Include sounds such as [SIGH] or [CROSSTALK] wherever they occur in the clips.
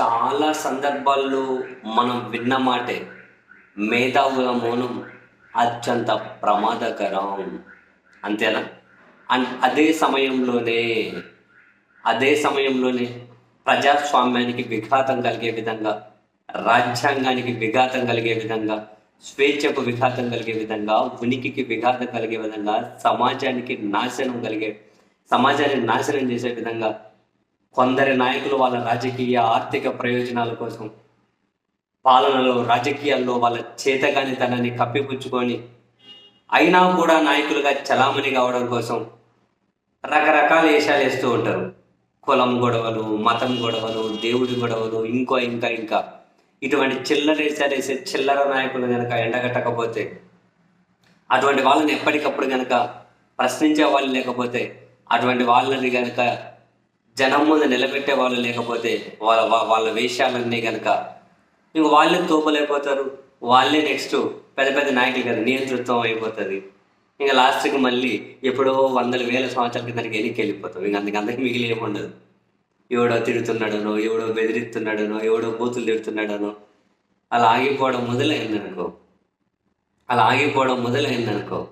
చాలా సందర్భాల్లో మనం విన్న మాటే మేధావుల మౌనం అత్యంత ప్రమాదకరం. అంతేనా? అండ్ అదే సమయంలోనే అదే సమయంలోనే ప్రజాస్వామ్యానికి విఘాతం కలిగే విధంగా రాజ్యాంగానికి విఘాతం కలిగే విధంగా స్వేచ్ఛకు విఘాతం కలిగే విధంగా ఉనికికి విఘాతం కలిగే విధంగా సమాజానికి నాశనం కలిగే సమాజాన్ని నాశనం చేసే విధంగా కొందరి నాయకులు వాళ్ళ రాజకీయ ఆర్థిక ప్రయోజనాల కోసం పాలనలో రాజకీయాల్లో వాళ్ళ చేతగాని తనని కప్పిపుచ్చుకొని అయినా కూడా నాయకులుగా చలామణి కావడం కోసం రకరకాల వేషాలు వేస్తూ ఉంటారు. కులం గొడవలు మతం గొడవలు దేవుడి గొడవలు ఇంకో ఇంకా ఇంకా. ఇటువంటి చిల్లర వేషాలు వేసే చిల్లర నాయకులు కనుక ఎండగట్టకపోతే అటువంటి వాళ్ళని ఎప్పటికప్పుడు కనుక ప్రశ్నించే వాళ్ళు లేకపోతే అటువంటి వాళ్ళని కనుక జనం ముందు నిలబెట్టే వాళ్ళు లేకపోతే వాళ్ళ వాళ్ళ వేషాలన్నీ కనుక ఇంక వాళ్ళే తోపలేకపోతారు. వాళ్ళే నెక్స్ట్ పెద్ద పెద్ద నాయకులు కదా నియంతృత్వం అయిపోతుంది. ఇంకా లాస్ట్కి మళ్ళీ ఎప్పుడో వందల వేల సంవత్సరాల కిందకి వెనక్కి వెళ్ళిపోతాం ఇంక అందుకు అందరికి మిగిలి ఏముండదు ఎవడో తిడుతున్నాడనో ఎవడో బెదిరిస్తున్నాడనో ఎవడో బూతులు తిడుతున్నాడనో అలా ఆగిపోవడం మొదలైందనుకో. అలా ఆగిపోవడం మొదలైందనుకో.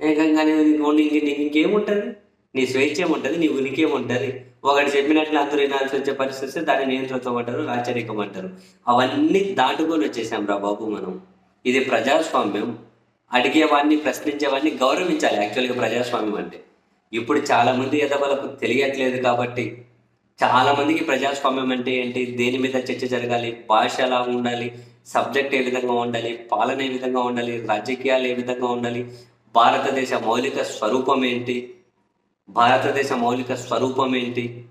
ఏకంగానే నీకు నీకు నీకు ఇంకేముంటుంది? నీ స్వేచ్ఛ ఏముంటుంది? నీ ఉనికి ఏముంటుంది? ఒకటి చెప్పినట్లు అందరూ వినాల్సి వచ్చే పరిస్థితి వస్తే దాన్ని నియంత్రించమంటారు రాచరికం అంటారు. అవన్నీ దాటుకొని వచ్చేసాం రా బాబు మనం. ఇది ప్రజాస్వామ్యం. అడిగేవాడిని ప్రశ్నించేవాడిని గౌరవించాలి. యాక్చువల్గా ప్రజాస్వామ్యం అంటే ఇప్పుడు చాలామంది ఎదవలకు తెలియట్లేదు కాబట్టి చాలామందికి ప్రజాస్వామ్యం అంటే ఏంటి? దేని మీద చర్చ జరగాలి? భాష ఎలా ఉండాలి? సబ్జెక్ట్ ఏ విధంగా ఉండాలి? పాలన ఏ విధంగా ఉండాలి? రాజకీయాలు ఏ విధంగా ఉండాలి? భారతదేశ మౌలిక స్వరూపం ఏంటి? భారతదేశ మౌలిక స్వరూపం ఏంటి?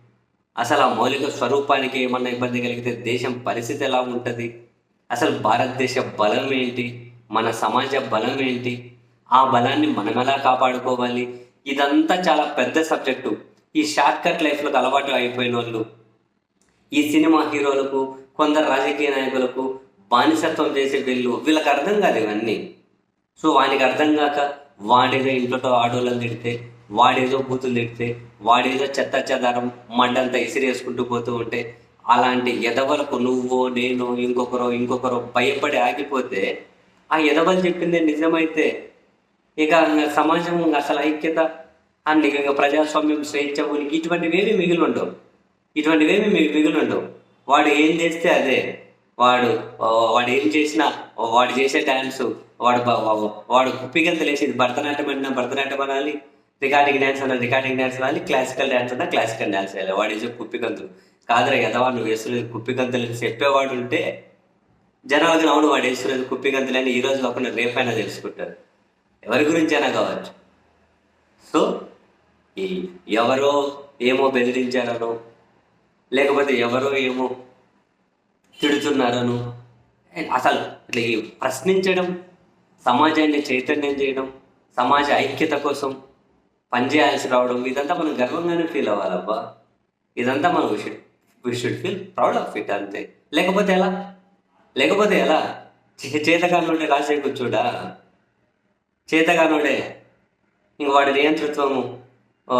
అసలు ఆ మౌలిక స్వరూపానికి ఏమన్నా ఇబ్బంది కలిగితే దేశం పరిస్థితి ఎలా ఉంటుంది? అసలు భారతదేశ బలం ఏంటి? మన సమాజ బలం ఏంటి? ఆ బలాన్ని మనం ఎలా కాపాడుకోవాలి? ఇదంతా చాలా పెద్ద సబ్జెక్టు. ఈ షార్ట్ కట్ లైఫ్లకు అలవాటు అయిపోయిన వాళ్ళు ఈ సినిమా హీరోలకు కొందరు రాజకీయ నాయకులకు బానిసత్వం చేసే వీళ్ళు వీళ్ళకి అర్థం కాదు ఇవన్నీ. సో వానికి అర్థం కాక వాడేదో ఇంట్లో ఆడోళ్ళని తిడితే వాడేదో బూతులు తిడితే వాడేదో చెత్త చెదారం మండంతా ఇసిరేసుకుంటూ పోతూ ఉంటే అలాంటి ఎదవలకు నువ్వు నేను ఇంకొకరు ఇంకొకరు భయపడి ఆగిపోతే ఆ ఎదవలు చెప్పింది నిజమైతే ఇక సమాజం అసలు ఐక్యత అండ్ ఇక ప్రజాస్వామ్యం స్వేచ్ఛ ఉనికి ఇటువంటివేమి మిగిలి ఉండవు ఇటువంటివేమి మిగిలి ఉండవు వాడు ఏం చేస్తే అదే. వాడు వాడు ఏం చేసినా వాడు చేసే డ్యాన్స్ వాడు వాడు కుప్పిగంతలు వేసేది భరతనాట్యం అన్నా భరతనాట్యం అనాలి రికార్డింగ్ డ్యాన్స్ అన్నా రికార్డింగ్ డ్యాన్స్ అనాలి క్లాసికల్ డ్యాన్స్ అన్నా క్లాసికల్ డ్యాన్స్ వేయాలి వాడు వేసే కుప్పిగంతులు కాదురా ఎదవా నువ్వు వేస్తున్నది కుప్పిగంతులు చెప్పేవాడు ఉంటే జనాలకు అవును వాడు వేస్తున్నది కుప్పిగంతులు అని ఈ రోజు కాకుండా రేపైనా తెలుసుకుంటారు. ఎవరి గురించి అయినా కావచ్చు. సో ఈ ఎవరో ఏమో బెదిరించారనో లేకపోతే ఎవరో ఏమో తిడుతున్నారను. అసలు ఇట్లా ఈ ప్రశ్నించడం సమాజాన్ని చైతన్యం చేయడం సమాజ ఐక్యత కోసం పనిచేయాల్సి రావడం ఇదంతా మనం గర్వంగానే ఫీల్ అవ్వాలబ్బా. ఇదంతా మనం should we should feel proud of it అంతే. లేకపోతే ఎలా? లేకపోతే ఎలా? చే- చేతగానుండే రాసే కూర్చోడా? చేతగానుండే. ఇంక వాడి నియంతృత్వము ఓ,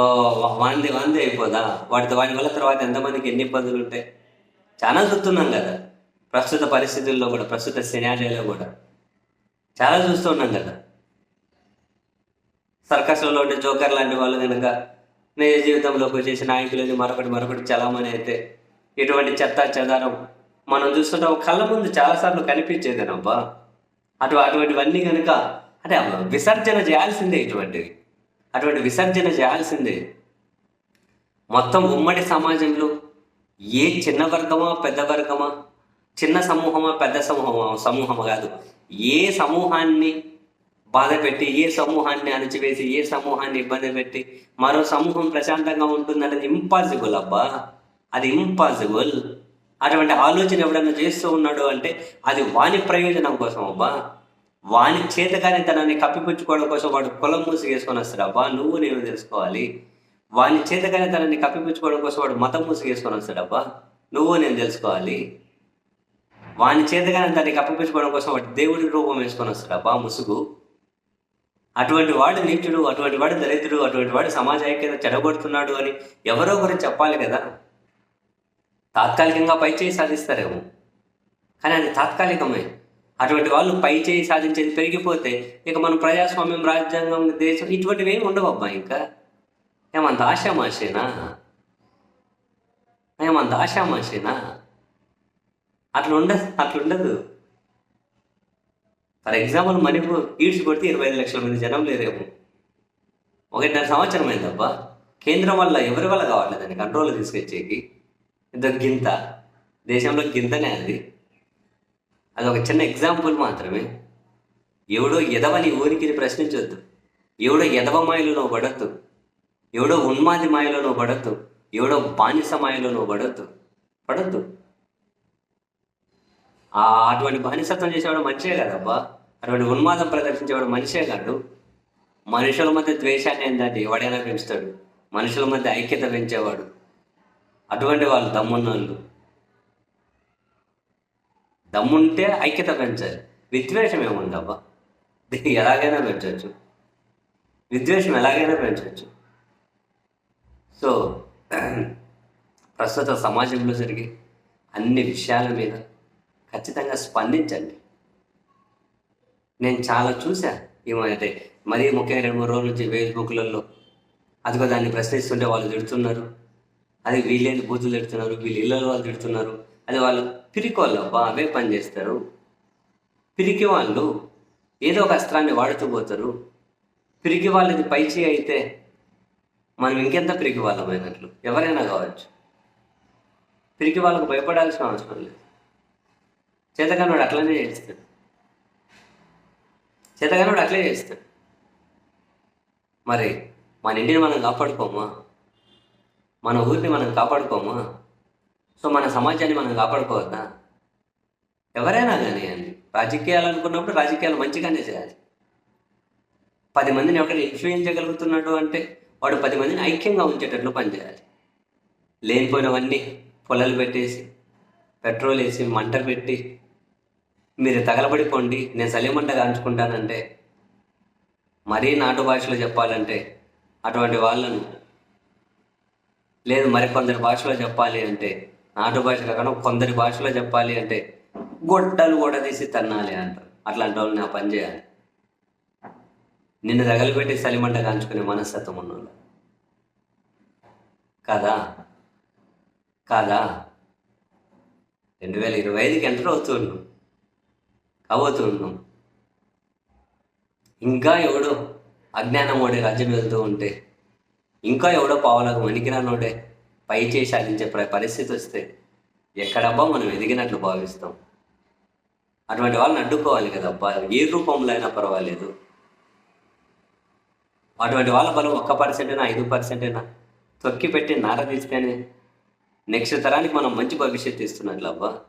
వాంది వాంది అయిపోదా? వాడితో వాడి వల్ల తర్వాత ఎంతమందికి ఎన్ని ఇబ్బందులు ఉంటాయి చాలా చూస్తున్నాం కదా. ప్రస్తుత పరిస్థితుల్లో కూడా ప్రస్తుత సినారియోలో కూడా. చాలా చూస్తూ ఉన్నాం కదా. సర్కస్లలో ఉండే జోకర్ లాంటి వాళ్ళు కనుక నిజ జీవితంలోకి వచ్చేసి నాయకులని మరొకటి మరొకటి చలామణి అయితే ఇటువంటి చెత్త చెదారం మనం చూస్తుంటే కళ్ళ ముందు చాలాసార్లు కనిపించేదేనబ్బా అటు అటువంటివన్నీ కనుక అంటే విసర్జన చేయాల్సిందే ఇటువంటివి. అటువంటి విసర్జన చేయాల్సిందే. మొత్తం ఉమ్మడి సమాజంలో ఏ చిన్న వర్గమా పెద్ద వర్గమా చిన్న సమూహమా పెద్ద సమూహమా? సమూహమా కాదు. ఏ సమూహాన్ని బాధ పెట్టి ఏ సమూహాన్ని అణచివేసి ఏ సమూహాన్ని ఇబ్బంది పెట్టి మరో సమూహం ప్రశాంతంగా ఉంటుందనేది ఇంపాసిబుల్ అబ్బా. అది ఇంపాసిబుల్ అటువంటి ఆలోచన ఎవడన్నా చేస్తూ ఉన్నాడు అంటే అది వాని ప్రయోజనం కోసం అబ్బా. వాని చేతకానితనాన్ని కప్పిపుచ్చుకోవడం కోసం వాడు కులం మూసిగేసుకొని వస్తాడు. అబ్బా నువ్వు నేను తెలుసుకోవాలి. వాని చేతకానితనాన్ని కప్పిపుచ్చుకోవడం కోసం వాడు మతం మూసిగేసుకొని వస్తాడు. అబ్బా నువ్వు నేను తెలుసుకోవాలి. వాని చేతగానే దానికి అప్పగించుకోవడం కోసం వాటి దేవుడి రూపం వేసుకొని వస్తాడు. అబ్బా ముసుగు. అటువంటి వాడు నీచుడు అటువంటి వాడు దరిద్రుడు అటువంటి వాడు సమాజ ఐక్యత చెడగొడుతున్నాడు అని ఎవరో ఒకరు చెప్పాలి కదా. తాత్కాలికంగా పై చేయి సాధిస్తారేమో. కానీ అది తాత్కాలికమే. అటువంటి వాళ్ళు పై చేయి సాధించేది పెరిగిపోతే ఇక మన ప్రజాస్వామ్యం రాజ్యాంగం దేశం ఇటువంటివి ఏమి ఉండవు అబ్బా ఇంకా. ఏమంత ఆశామాషేనా ఏమంత ఆశామాషేనా అట్లా ఉండదు అట్లా ఉండదు ఫర్ ఎగ్జాంపుల్ మణిపూర్ ఈడ్చి కొడితే ఇరవై ఐదు లక్షల మంది జనం లేరేమో ఒకటిన్నర సంవత్సరం అయిందబ్బా. కేంద్రం వల్ల ఎవరి వల్ల కావట్లేదు? దాన్ని కంట్రోల్ తీసుకొచ్చేకి. ఇంత గింత. దేశంలో గింతనే అది. అది ఒక చిన్న ఎగ్జాంపుల్ మాత్రమే. ఎవడో ఎదవని ఊరికి ప్రశ్నించొద్దు. ఎవడో ఎదవ మాయలో నువ్వు పడద్దు. ఎవడో ఉన్మాది మాయలో నువ్వు పడద్దు. ఎవడో బానిస మాయలో నువ్వు పడద్దు. పడద్దు. అటువంటి బానిసత్వం చేసేవాడు మంచే కదబ్బా. అటువంటి ఉన్మాదం ప్రదర్శించేవాడు మనిషే కాదు మనుషుల మధ్య ద్వేషాన్ని ఏంటంటే ఎవడైనా పెంచుతాడు. మనుషుల మధ్య ఐక్యత పెంచేవాడు. అటువంటి వాళ్ళు దమ్మున్నోళ్ళు. దమ్ముంటే ఐక్యత పెంచాలి. విద్వేషం ఏముందబ్బా? దీన్ని ఎలాగైనా పెంచవచ్చు విద్వేషం ఎలాగైనా పెంచవచ్చు సో [CLEARS THROAT] ప్రస్తుత సమాజంలో జరిగే అన్ని విషయాల మీద ఖచ్చితంగా స్పందించండి. నేను చాలా చూసా ఏమైతే మరీ ముఖ్యంగా రెండు మూడు రోజుల నుంచి ఫేస్బుక్లలో అదిగో దాన్ని ప్రశ్నిస్తుంటే వాళ్ళు తిడుతున్నారు. అది వీళ్ళేని బూతులు తిడుతున్నారు వీళ్ళు ఇళ్ళలో వాళ్ళు తిడుతున్నారు. అది వాళ్ళు పిరికి వాళ్ళు అబ్బా అవే పని చేస్తారు. పిరికి వాళ్ళు ఏదో ఒక అస్త్రాన్ని వాడుతూ పోతారు. పిరికి వాళ్ళది పైచి అయితే మనం ఇంకెంత పిరికి వాళ్ళమైనట్లు? ఎవరైనా కావచ్చు. పిరికి వాళ్ళకు భయపడాల్సిన అవసరం లేదు. చేతగాని వాడు అట్లనే చేస్తాడు వాడు అట్లే చేస్తాడు మరి మన ఇంటిని మనం కాపాడుకోమా? మన ఊరిని మనం కాపాడుకోమా? సో మన సమాజాన్ని మనం కాపాడుకోవద్దా? ఎవరైనా కానీ అండి రాజకీయాలు అనుకున్నప్పుడు రాజకీయాలు మంచిగానే చేయాలి. పది మందిని ఎవరైనా ఇన్ఫ్లుయెన్స్ చేయగలుగుతున్నాడు అంటే వాడు పది మందిని ఐక్యంగా ఉంచేటట్లు పనిచేయాలి లేనిపోయినవన్నీ పొలాలు పెట్టేసి పెట్రోల్ వేసి మంట పెట్టి మీరు తగలబడిపోండి నేను సలిమంట కాంచుకుంటానంటే మరీ నాటు భాషలో చెప్పాలంటే అటువంటి వాళ్ళను లేదు మరికొందరి భాషలో చెప్పాలి అంటే నాటు భాష కాకుండా కొందరి భాషలో చెప్పాలి అంటే గొడ్డలు కూడా తీసి తన్నాలి అంటారు. అట్లాంటి వాళ్ళు నా పని చేయాలి. నిన్ను తగలబెట్టి సలిమంట కాంచుకునే మనస్తత్వం ఉన్నోళ్ళు. కాదా? కాదా? రెండు వేల ఇరవై ఐదుకి ఎంటర్ అవుతున్నాం. అవుతున్నాం ఇంకా ఎవడో అజ్ఞానం ఓడే రాజ్యం వెళ్తూ ఉంటే ఇంకా ఎవడో పావులకు వణికిరానోడే పై చేసి సాధించే పరిస్థితి వస్తే ఎక్కడబ్బా మనం ఎదిగినట్లు భావిస్తాం. అటువంటి వాళ్ళని అడ్డుకోవాలి కదబ్బా ఏ రూపంలో అయినా పర్వాలేదు. అటువంటి వాళ్ళ బలం ఒక్క పర్సెంట్ అయినా ఐదు పర్సెంట్ అయినా తొక్కి పెట్టి నార తీస్తేనే నెక్స్ట్ తరానికి మనం మంచి భవిష్యత్తు ఇస్తున్నట్లు అబ్బా